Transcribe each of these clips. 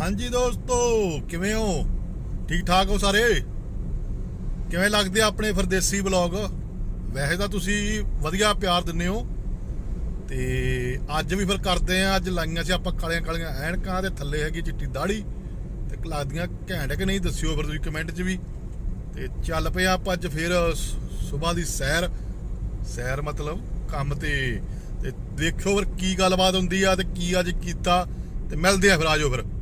ਹਾਂਜੀ ਦੋਸਤੋ, ਕਿਵੇਂ ਹੋ? ਠੀਕ ਠਾਕ ਹੋ ਸਾਰੇ? ਕਿਵੇਂ ਲੱਗਦੇ ਆ ਆਪਣੇ ਫਰਦੇਸੀ ਬਲੌਗ ਵੈਸੇ ਤਾਂ ਤੁਸੀਂ ਵਧੀਆ ਪਿਆਰ ਦਿੰਦੇ ਹੋ। ਤੇ ਅੱਜ ਵੀ ਫਿਰ ਕਰਦੇ ਆ, ਅੱਜ ਲਾਈਆਂ ਸੀ ਆਪਾਂ ਕਾਲੀਆਂ ਕਾਲੀਆਂ ਐਨਕਾਂ ਤੇ ਥੱਲੇ ਹੈਗੀ ਚਿੱਟੀ ਦਾੜੀ ਤੇ ਲੱਗਦੀਆਂ ਘੈਂਟ ਕਿ ਨਹੀਂ ਦੱਸਿਓ ਫਿਰ ਤੁਸੀਂ ਕਮੈਂਟ 'ਚ ਵੀ। ਤੇ ਚੱਲ ਪਏ ਆਪਾਂ ਅੱਜ ਫਿਰ ਸਵੇਰ ਦੀ ਸੈਰ। ਸੈਰ ਮਤਲਬ ਕੰਮ ਤੇ। ਤੇ ਦੇਖਿਓ ਫਿਰ ਕੀ ਗੱਲਬਾਤ ਹੁੰਦੀ ਆ ਤੇ ਕੀ ਅੱਜ ਕੀਤਾ। ਤੇ ਮਿਲਦੇ ਆ ਫਿਰ ਆਜੋ ਫਿਰ।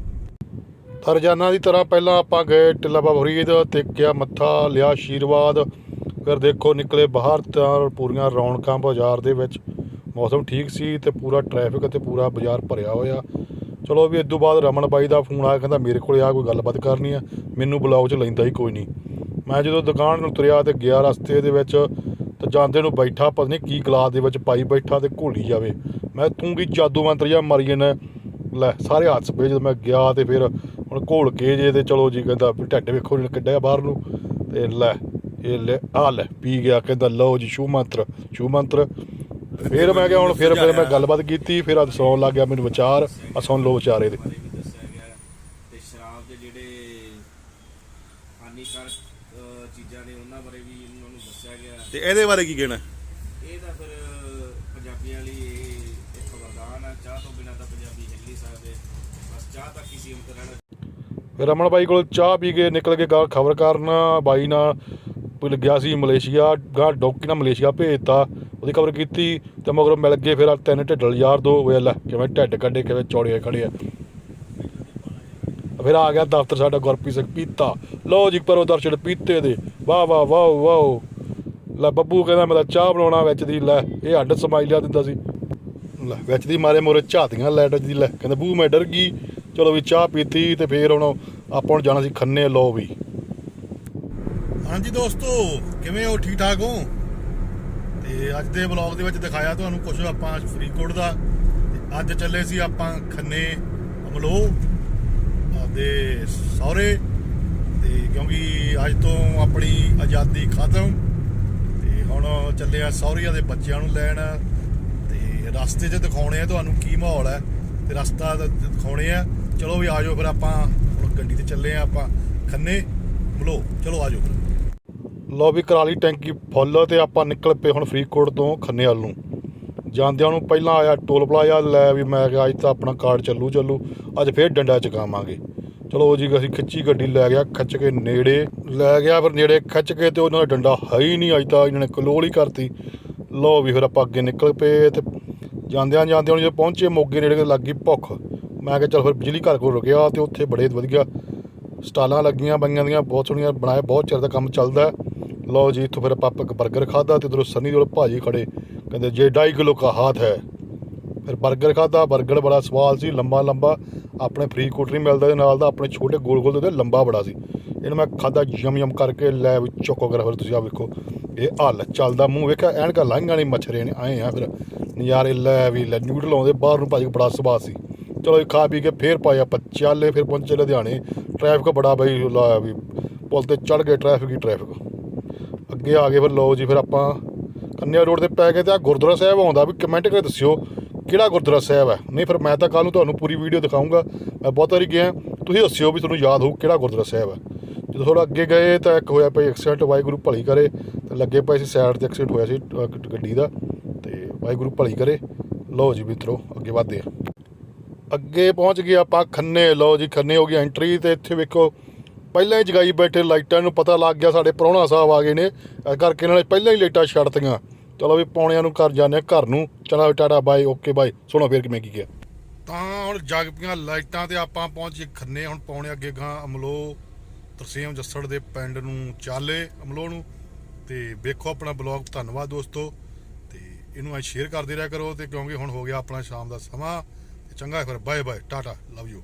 ਰੋਜ਼ਾਨਾ ਦੀ ਤਰ੍ਹਾਂ ਪਹਿਲਾਂ ਆਪਾਂ ਗਏ, ਟਿੱਲਾ ਬਾਬਾ ਫਰੀਦ ਟੇਕਿਆ ਮੱਥਾ ਲਿਆ ਆਸ਼ੀਰਵਾਦ ਫਿਰ ਦੇਖੋ ਨਿਕਲੇ ਬਾਹਰ ਤਾਂ ਪੂਰੀਆਂ ਰੌਣਕਾਂ ਬਾਜ਼ਾਰ ਦੇ ਵਿੱਚ। ਮੌਸਮ ਠੀਕ ਸੀ ਤੇ ਪੂਰਾ ਟ੍ਰੈਫਿਕ ਤੇ ਪੂਰਾ ਬਾਜ਼ਾਰ ਭਰਿਆ ਹੋਇਆ। ਚਲੋ ਵੀ ਇਸ ਤੋਂ ਬਾਅਦ ਰਮਨ ਬਾਈ ਦਾ ਫੋਨ ਆਇਆ, ਕਹਿੰਦਾ ਮੇਰੇ ਕੋਲੇ ਆ, ਕੋਈ ਗੱਲਬਾਤ ਕਰਨੀ ਆ। ਮੈਨੂੰ ਬਲੌਗ 'ਚ ਲੈਂਦਾ ਹੀ ਕੋਈ ਨਹੀਂ। ਮੈਂ ਜਦੋਂ ਦੁਕਾਨ ਨੂੰ ਤੁਰਿਆ ਤੇ ਗਿਆ ਰਸਤੇ ਦੇ ਵਿੱਚ, ਤੇ ਜਾਂਦੇ ਨੂੰ ਬੈਠਾ, ਪਤਾ ਨਹੀਂ ਕੀ ਗਲਾਸ ਦੇ ਵਿੱਚ ਪਾਈ ਬੈਠਾ ਤੇ ਘੋਲੀ ਜਾਵੇ। ਮੈਂ ਤੂੰ ਕੀ ਜਾਦੂ ਮੰਤਰ ਜਿਹਾ ਮਾਰੀ ਲੈ, ਸਾਰੇ ਹੱਥ ਪਏ ਜਦੋਂ ਮੈਂ ਗਿਆ ਤੇ ਫਿਰ ਹੁਣ ਘੋਲ ਕੇ ਜੇ ਤੇ ਚਲੋ ਜੀ ਕਹਿੰਦਾ ਵੀ ਢੱਡ ਵੇਖੋ ਜਿਹੜਾ ਕੱਢਿਆ ਬਾਹਰ ਨੂੰ ਤੇ ਲੈ ਇਹ ਲੈ ਆ ਲੈ ਪੀ ਗਿਆ ਕਹਿੰਦਾ ਲਓ ਜੀ ਸ਼ੂ ਮੰਤਰ ਸ਼ੂ ਮੰਤਰ। ਫਿਰ ਮੈਂ ਕਿਹਾ ਹੁਣ ਫਿਰ ਫਿਰ ਮੈਂ ਗੱਲਬਾਤ ਕੀਤੀ ਫਿਰ ਅੱਜ ਸੌਣ ਲੱਗ ਗਿਆ ਮੈਨੂੰ ਵਿਚਾਰ ਆ ਸੁਣ ਲਓ ਵਿਚਾਰੇ ਦੇ। ਬਾਰੇ ਵੀ ਦੱਸਿਆ ਗਿਆ ਤੇ ਸ਼ਰਾਬ ਦੇ ਜਿਹੜੇ ਹਾਨੀਕਾਰਕ ਅਹ, ਚੀਜ਼ਾਂ ਨੇ ਉਹਨਾਂ ਬਾਰੇ ਵੀ ਉਹਨਾਂ ਨੂੰ ਦੱਸਿਆ ਗਿਆ। ਤੇ ਇਹਦੇ ਬਾਰੇ ਕੀ ਕਹਿਣਾ? ਇਹ ਤਾਂ ਫਿਰ ਪੰਜਾਬੀਆਂ ਲਈ ਇਹ ਇੱਕ ਵਰਦਾਨ ਹੈ ਚਾਹ ਤੋਂ ਬਿਨਾਂ ਤਾਂ ਪੰਜਾਬੀ ਹਿੱਲ ਨਹੀਂ ਸਕਦੇ। ਬਸ ਚਾਹ ਤੱਕ ਹੀ ਸੀਮਤ ਰਹਿਣਾ ਰਮਨ ਬਾਈ ਕੋਲ ਚਾਹ ਪੀ ਕੇ ਨਿਕਲ ਕੇ ਗਾ ਖਬਰ ਕਰਨ, ਬਾਈ ਨਾਲ ਕੋਈ ਗਿਆ ਸੀ ਮਲੇਸ਼ੀਆ, ਗਾ ਡੌਕੀ ਨਾਲ ਮਲੇਸ਼ੀਆ ਭੇਜਤਾ, ਉਹਦੀ ਖਬਰ ਕੀਤੀ ਤੇ ਮਗਰੋਂ ਮਿਲ ਗਏ ਫਿਰ ਤਿੰਨ ਢਿੱਡਲ ਯਾਰ ਦੋ ਹੋਏ ਲੈ ਕਿਵੇਂ ਢਿੱਡ ਕੱਢੇ, ਕਿਵੇਂ ਚੌੜੇ ਹੋਏ ਖੜੇ ਆ ਫਿਰ ਆ ਗਿਆ ਦਫ਼ਤਰ ਸਾਡਾ ਗੁਰਪ੍ਰੀਤ ਸਿੰਘ ਪੀਤਾ। ਲਓ ਜੀ ਪਰੋ ਦਰਸ਼ਨ ਪੀਤੇ ਦੇ। ਵਾਹ ਵਾਹ ਵਾਹ ਵਾਹ। ਲੈ ਬੱਬੂ ਕਹਿੰਦਾ ਮੈਂ ਤਾਂ ਚਾਹ ਬਣਾਉਣਾ ਵਿੱਚ ਦੀ, ਲੈ, ਇਹ ਹੱਡ ਸਮਾਈ ਲਿਆ ਦਿੰਦਾ ਸੀ। ਲੈ, ਵਿੱਚ ਦੀ ਮਾਰੇ ਮੋਰੇ ਝਾਤੀਆਂ ਲੈਟ ਦੀ, ਲੈ, ਕਹਿੰਦਾ ਬੂ ਮੈਂ ਡਰ ਗਈ। ਚਲੋ ਵੀ ਚਾਹ ਪੀਤੀ ਤੇ ਫੇਰ ਹੁਣ ਆਪਾਂ ਨੂੰ ਜਾਣਾ ਸੀ ਖੰਨੇ ਲੋ ਵੀ। ਹਾਂਜੀ ਦੋਸਤੋ, ਕਿਵੇਂ ਹੋ? ਠੀਕ ਠਾਕ ਹੋ? ਤੇ ਅੱਜ ਦੇ ਵਲੌਗ ਦੇ ਵਿੱਚ ਦਿਖਾਇਆ ਤੁਹਾਨੂੰ ਕੁਝ ਆਪਾਂ ਫਰੀਦਕੋਟ ਦਾ। ਅੱਜ ਚੱਲੇ ਸੀ ਆਪਾਂ ਖੰਨੇ ਅਮਲੋ ਆਪਦੇ ਸਹੁਰੇ। ਤੇ ਕਿਉਂਕਿ ਅੱਜ ਤੋਂ ਆਪਣੀ ਆਜ਼ਾਦੀ ਖਤਮ। ਤੇ ਹੁਣ ਚੱਲੇ ਆ ਸਹੁਰੀਆਂ ਦੇ ਬੱਚਿਆਂ ਨੂੰ ਲੈਣ। ਤੇ ਰਸਤੇ 'ਚ ਦਿਖਾਉਣੇ ਆ ਤੁਹਾਨੂੰ ਕੀ ਮਾਹੌਲ ਹੈ। ਤੇ ਰਸਤਾ ਦਿਖਾਉਣੇ ਆ। ਚਲੋ ਵੀ ਆਜੋ ਫਿਰ ਆਪਾਂ ਚੱਲੇ ਆ ਆਪਾਂ ਖੰਨੇ। ਮਲੋ ਚਲੋ ਆਜੋ ਲੋ ਵੀ ਕਰਾ ਟੈਂਕੀ ਫੁੱਲ ਤੇ ਆਪਾਂ ਨਿਕਲ ਪਏ ਹੁਣ ਫਰੀਦਕੋਟ ਤੋਂ ਖੰਨੇ ਵੱਲ ਨੂੰ। ਜਾਂਦਿਆਂ ਨੂੰ ਪਹਿਲਾਂ ਆਇਆ ਟੋਲ ਪਲਾਜ਼ਾ, ਲੈ ਵੀ ਮੈਂ ਕਿਹਾ ਅੱਜ ਤਾਂ ਆਪਣਾ ਕਾਰਡ ਚੱਲੂ ਚੱਲੂ, ਅੱਜ ਫੇਰ ਡੰਡਾ ਚਕਾਵਾਂਗੇ। ਚਲੋ ਜੀ ਅਸੀਂ ਖਿੱਚੀ ਗੱਡੀ ਲੈ ਗਿਆ, ਖਿੱਚ ਕੇ ਨੇੜੇ ਲੈ ਗਿਆ, ਫਿਰ ਨੇੜੇ ਖਿੱਚ ਕੇ ਤੇ ਉਹਨਾਂ ਦਾ ਡੰਡਾ ਹੈ ਹੀ ਨਹੀਂ ਅੱਜ ਤਾਂ, ਇਹਨਾਂ ਨੇ ਕਲੋਲ ਹੀ ਕਰਤੀ। ਲੋ ਵੀ ਫਿਰ ਆਪਾਂ ਅੱਗੇ ਨਿਕਲ ਪਏ ਤੇ ਜਾਂਦਿਆਂ ਜਾਂਦਿਆਂ ਨੂੰ ਜਦੋਂ ਪਹੁੰਚੇ, ਮੋਗੇ ਨੇੜੇ ਤੇ ਲੱਗ ਗਈ ਭੁੱਖ। ਮੈਂ ਕਿਹਾ ਚੱਲ ਫਿਰ ਬਿਜਲੀ ਘਰ ਕੋਲ ਰੁਕਿਆ ਤੇ ਉੱਥੇ ਬੜੇ ਵਧੀਆ ਸਟਾਲਾਂ ਲੱਗੀਆਂ ਬਈਆਂ ਦੀਆਂ, ਬਹੁਤ ਸੋਹਣੀਆਂ ਬਣਾਏ, ਬਹੁਤ ਚਿਰ ਦਾ ਕੰਮ ਚੱਲਦਾ। ਲਓ ਜੀ, ਇੱਥੋਂ ਫਿਰ ਪਾਪਾ ਇੱਕ 버ਗਰ ਖਾਦਾ ਤੇ ਉਧਰੋਂ ਸੰਨੀ ਦੇ ਭਾਜੀ ਖੜੇ। ਕਹਿੰਦੇ, ਜੇ 2.5 ਕਿਲੋ ਦਾ ਹਾਥ ਹੈ। ਫਿਰ 버ਗਰ ਖਾਦਾ 버ਗਰ ਬੜਾ ਸਵਾਦ ਸੀ, ਲੰਬਾ ਲੰਬਾ। ਆਪਣੇ ਫਰੀ ਕੋਟਰੀ ਮਿਲਦਾ ਦੇ ਨਾਲ ਦਾ, ਆਪਣੇ ਛੋਟੇ ਗੋਲ ਗੋਲ ਦੇ ਲੰਬਾ ਬੜਾ ਸੀ। ਇਹਨੂੰ ਮੈਂ ਖਾਦਾ ਯਮ ਯਮ ਕਰਕੇ, ਲੈ ਵੀ ਫਿਰ ਤੁਸੀਂ ਆ ਵੇਖੋ। ਇਹ ਹੱਲ ਚੱਲਦਾ ਮੂੰਹ ਵੇਖਿਆ, ਐਨਕਾ ਲਾਂਘਾਂ ਨਹੀਂ ਮੱਛਰੇ ਨੇ ਆਏ ਆ ਫਿਰ। ਨਜ਼ਾਰੇ ਲੈ ਵੀ ਲੈ ਨਿਊਡਲ ਆਉਂਦੇ ਬਾਹਰ ਨੂੰ ਭਾਜੀ ਬੜਾ ਸਵਾਦ ਸੀ। ਚਲੋ ਜੀ, ਖਾ ਪੀ ਕੇ ਫੇਰ ਪਾਏ ਆਪਾਂ ਚੱਲੇ, ਫਿਰ ਪਹੁੰਚੇ ਲੁਧਿਆਣੇ। ਟ੍ਰੈਫਿਕ ਬੜਾ ਬਈ ਲਾਇਆ ਵੀ, ਪੁਲ ਤੇ ਚੜ ਗਏ ਟ੍ਰੈਫਿਕ ਹੀ ਟ੍ਰੈਫਿਕ ਅੱਗੇ ਆ ਗਏ ਫਿਰ ਲਓ ਜੀ, ਫਿਰ ਆਪਾਂ ਕੰਨਿਆ ਰੋਡ ਤੇ ਪੈ ਗਏ ਤੇ ਆ ਗੁਰਦੁਆਰਾ ਸਾਹਿਬ ਆਉਂਦਾ, ਵੀ ਕਮੈਂਟ ਕਰਕੇ ਦੱਸਿਓ ਕਿਹੜਾ ਗੁਰਦੁਆਰਾ ਸਾਹਿਬ ਹੈ। ਨਹੀਂ ਫਿਰ ਮੈਂ ਤਾਂ ਕੱਲ ਨੂੰ ਤੁਹਾਨੂੰ ਪੂਰੀ ਵੀਡੀਓ ਦਿਖਾਉਂਗਾ ਮੈਂ ਬਹੁਤ ਵਾਰੀ ਗਿਆ, ਤੁਸੀਂ ਦੱਸਿਓ ਵੀ ਤੁਹਾਨੂੰ ਯਾਦ ਹੋਊ ਕਿਹੜਾ ਗੁਰਦੁਆਰਾ ਸਾਹਿਬ ਹੈ। ਜਦੋਂ ਥੋੜਾ ਅੱਗੇ ਗਏ ਤਾਂ ਇੱਕ ਹੋਇਆ ਪਈ ਐਕਸੀਡੈਂਟ ਵਾਹਿਗੁਰੂ ਭਲੀ ਕਰੇ। ਤੇ ਲੱਗੇ ਪਏ ਸੀ ਸਾਈਡ ਤੇ ਐਕਸੀਡੈਂਟ ਹੋਇਆ ਸੀ ਗੱਡੀ ਦਾ। ਤੇ ਵਾਹਿਗੁਰੂ ਭਲੀ ਕਰੇ। ਲਓ ਜੀ ਮਿੱਤਰੋ, ਅੱਗੇ ਵਧਦੇ ਆ ਅੱਗੇ ਪਹੁੰਚ ਗਏ ਆਪਾਂ ਖੰਨੇ, ਲਓ ਜੀ ਖੰਨੇ ਹੋ ਗਈ ਐਂਟਰੀ ਤੇ ਇੱਥੇ ਵੇਖੋ, ਪਹਿਲਾਂ ਹੀ ਜਗਾਈ ਬੈਠੇ ਲਾਈਟਾਂ ਨੂੰ ਪਤਾ ਲੱਗ ਗਿਆ ਸਾਡੇ ਪ੍ਰਾਹੁਣਾ ਸਾਹਿਬ ਆ ਗਏ ਨੇ, ਇਸ ਕਰਕੇ ਇਹਨਾਂ ਨੇ ਪਹਿਲਾਂ ਹੀ ਲਾਈਟਾਂ ਛੱਡਤੀਆਂ ਚਲੋ ਵੀ ਪੌਣਿਆਂ ਨੂੰ ਘਰ ਜਾਂਦੇ ਆ ਘਰ ਨੂੰ। ਚਲਾ ਟਾਟਾ ਬਾਈ ਓਕੇ ਬਾਈ ਸੁਣੋ ਫੇਰ ਕਿਵੇਂ ਕੀ ਗਿਆ ਤਾਂ ਹੁਣ ਜਗ ਪਈਆਂ ਲਾਈਟਾਂ ਤੇ ਆਪਾਂ ਪਹੁੰਚੇ ਖੰਨੇ, ਹੁਣ ਪੌਣੇ ਅੱਗੇ ਗਾਂ ਅਮਲੋ, ਤਰਸੇਮ ਜੱਸੜ ਦੇ ਪਿੰਡ ਨੂੰ ਚਾਲੇ ਅਮਲੋ ਨੂੰ। ਤੇ ਵੇਖੋ ਆਪਣਾ ਬਲੌਗ, ਧੰਨਵਾਦ ਦੋਸਤੋ। ਤੇ ਇਹਨੂੰ ਐ ਸ਼ੇਅਰ ਕਰਦੇ ਰਿਹਾ ਕਰੋ ਤੇ ਕਿਉਂਕਿ ਹੁਣ ਹੋ ਗਿਆ ਆਪਣਾ ਸ਼ਾਮ ਦਾ ਸਮਾਂ। ਤੇ ਚੰਗਾ ਫਿਰ bye bye tata love you